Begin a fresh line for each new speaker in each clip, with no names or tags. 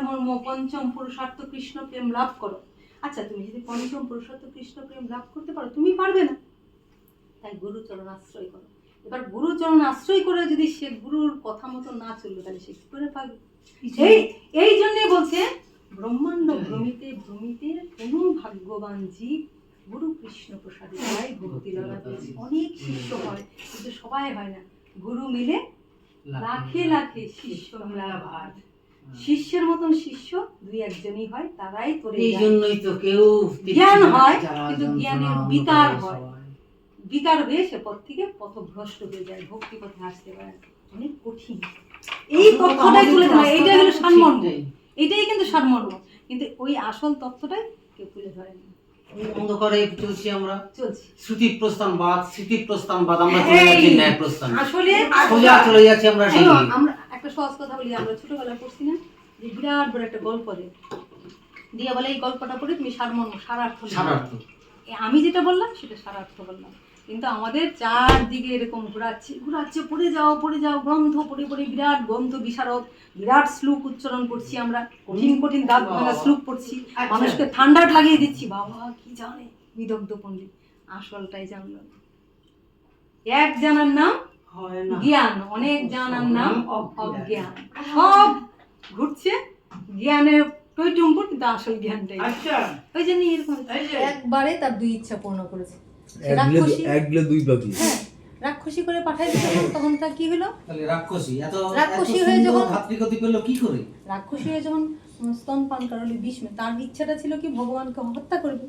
ধর্ম পঞ্চম পুরুষার্থ কৃষ্ণ প্রেম লাভ করো। আচ্ছা তুমি যদি পঞ্চম পুরুষার্থ কৃষ্ণ প্রেম লাভ করতে পারো তুমি পারবে না। তাই গুরুচরণ আশ্রয় করো। এবার গুরুচরণ আশ্রয় করে যদি সে গুরুর কথা মতো না চলল তাহলে সে কি করে পাবে এই এই জন্যই বলছে ব্রহ্মাণ্ড ভ্রমিতে ভ্রমিতে কোনো ভাগ্যবান জীব গুরু কৃষ্ণ প্রসাদে ভক্তি লাগাতে অনেক শিষ্য হয় কিন্তু সবাই হয় না। গুরু মিলে লাখে লাখে শিষ্য মেলা ভার শিষ্যের মতন শিষ্য দুই একজনই হয় তারাই করে
এই জন্যই তো কেউ
জ্ঞান হয়, কিন্তু জ্ঞানের বিকার হয়। বিকার হয়ে সে পথ থেকে পথভ্রষ্ট হয়ে যায় ভক্তি পথে আসতে পারে অনেক কঠিন। এই তথ্যটাই তুলে ধরা এইটাই হলো সারমর্ম। এটাই কিন্তু সারমর্ম। কিন্তু ওই আসল তথ্যটাই কেউ তুলে ধরে না
ওই অন্ধকারে চলছি আমরা?
চলছে।
প্রস্থান বাদ স্মৃতি প্রস্থান বাদ আমরা চলে যাচ্ছি ন্যায় প্রস্থান
আসলে
সোজা চলে যাচ্ছি আমরা
আমরা একটা সহজ কথা বলি আমরা ছোটবেলায় পড়ছি না? যে বিরাট বড় একটা গল্প দেয় দিয়ে বলে এই গল্পটা পড়ে তুমি সারমর্ম সারার্থ।
সারার্থ।
আমি যেটা বললাম সেটা সারার্থ বললাম। কিন্তু আমাদের চারদিকে এরকম ঘোরাচ্ছে ঘোরাচ্ছে পড়ে যাও পড়ে যাও গ্রন্থ পড়ে পড়ে বিরাট গ্রন্থ বিশারদ বিরাট শ্লোক উচ্চারণ করছি আমরা কঠিন কঠিন দাঁত ভাঙা শ্লোক পড়ছি
আচ্ছা।
মানুষকে ঠান্ডা লাগিয়ে দিচ্ছি বাবা কি জানে বিদগ্ধ পণ্ডিত আসলটাই জানলো এক জানার নাম জ্ঞান অনেক জানার নাম অজ্ঞান। সব ঘুরছে জ্ঞানের টইটুম্বুর কিন্তু আসল জ্ঞানটাই।
আচ্ছা।
ওই জন্য এরকম। একবারে তার দুই ইচ্ছা পূর্ণ করেছে।
দুই পাখি
হ্যাঁ রাক্ষসী করে পাঠাই দিল তখন তার কি হলো?
রাক্ষসী এত
রাক্ষসী হয়ে যখন-
ভাতৃগতি করল কি করে?
রাক্ষসী হয়ে যখন স্তন পান করালো বিষ্ণু তার ইচ্ছাটা ছিল কি ভগবানকে হত্যা করবে?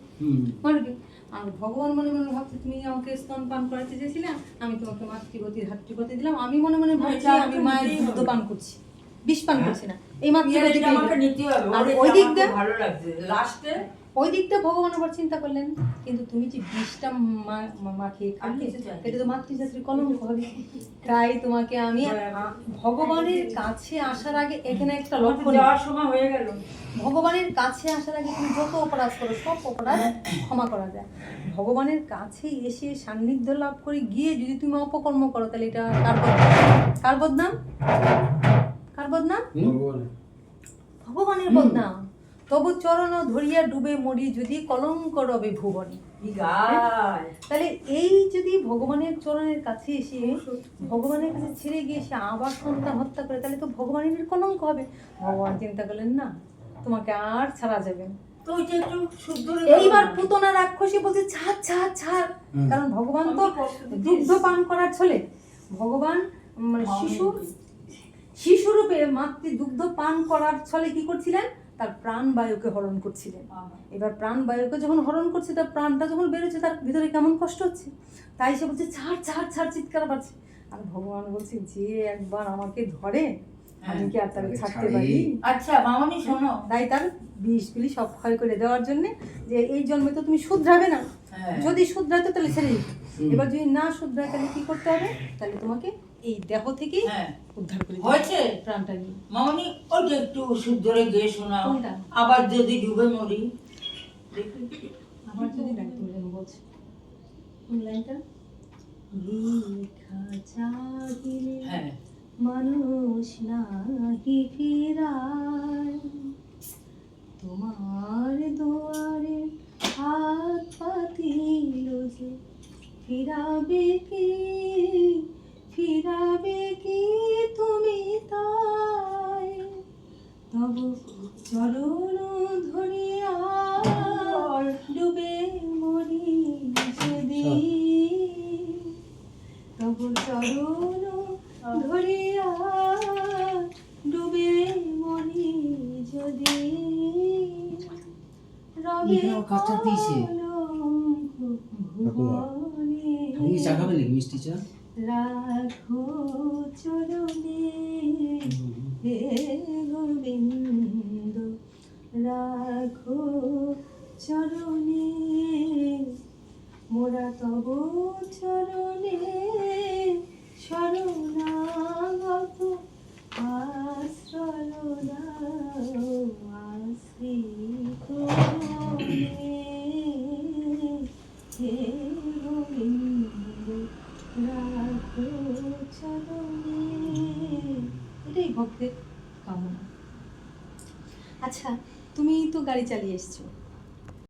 মারবে আর ভগবান মনে মনে ভাবছে তুমি আমাকে স্তন পান করাতে চেয়েছিলে আমি তোমাকে মাতৃগতি ধাত্রীগতি দিলাম আমি মনে মনে ভাবছি আমি মায়ের দুধ পান করছি। বিষ পান করছি না। এই। আর ওই দিক দিয়ে
ভালো লাগছে। লাস্টে
ওই দিকটা ভগবান আবার চিন্তা করলেন কিন্তু তুমি যে বিষটা মাখিয়ে খাবে। এটা তো মাতৃজাতির কলঙ্ক হবে। তাই তোমাকে আমি ভগবানের কাছে আসার আগে এখানে একটা লক্ষ্য
যাওয়ার সময় হয়ে গেল।
ভগবানের কাছে আসার আগে তুমি যত অপরাধ করো সব অপরাধ ক্ষমা করা যায়। ভগবানের কাছে এসে সান্নিধ্য লাভ করে গিয়ে যদি তুমি অপকর্ম করো তাহলে এটা কার বদনাম? কার বদনাম? বদনাম? ভগবানের। বদনাম। তবু চরণ ধরিয়া ডুবে মরি যদি কলঙ্ক রবে ভুবনে। তাহলে এই যদি ভগবানের চরণের কাছে এসে ভগবানের কাছে ছেড়ে গিয়ে সে আবার সন্তান হত্যা করে তাহলে তো ভগবানের কলঙ্ক হবে। ভগবান চিন্তা করলেন না তোমাকে আর ছাড়া যাবে
তো একটু
এইবার পুতনা রাক্ষসী বলছে ছাড় ছাড় ছাড়। কারণ ভগবান তো দুগ্ধ পান করার ছলে। ভগবান মানে শিশু শিশুরূপে মাতৃ দুগ্ধ পান করার ছলে কি করছিলেন? তার প্রাণবায়ুকে হরণ করছিলেন। এবার প্রাণ বায়ুকে যখন হরণ করছে তার প্রাণটা যখন বেরোচ্ছে তার ভিতরে কেমন কষ্ট হচ্ছে? তাই সে বলছে ছাড় ছাড় ছাড় চিৎকার পাচ্ছে আর ভগবান বলছে যে একবার আমাকে ধরে আমি কি আর তাকে ছাড়তে পারি?
আচ্ছা মামনি শোনো।
তাই তার বিষ গুলি সব ক্ষয় করে দেওয়ার জন্য যে এই জন্মে তো তুমি শুধরাবে না।
হ্যাঁ।
যদি শুধরাতে তাহলে ছেড়ে দিতে এবার যদি না শুধরায় তাহলে কি করতে হবে? তাহলে তোমাকে এই দেহ থেকে
হ্যাঁ।
উদ্ধার করে
হয়েছে?
প্রাণটা নিয়ে।
মামনি ওইটা একটু শুদ্ধরে গিয়ে শোনাও। আবার যদি ডুবে মরি।
আমার যদি যেন বলছো। লাইনটা? লেখা জাগিলে
হ্যাঁ।
মানুষ নাহি ফিরায়।
এখানেও কাঁচা দিয়েছে। তুমি চা খাবে নাকি মিষ্টি চা
রাখো চরণে হে গোবিন্দ রাখো চরণে মোরা তব চরণে শরণাগত আশ্রয় এটাই ভক্তের কামনা। আচ্ছা তুমি তো গাড়ি চালিয়ে এসছো।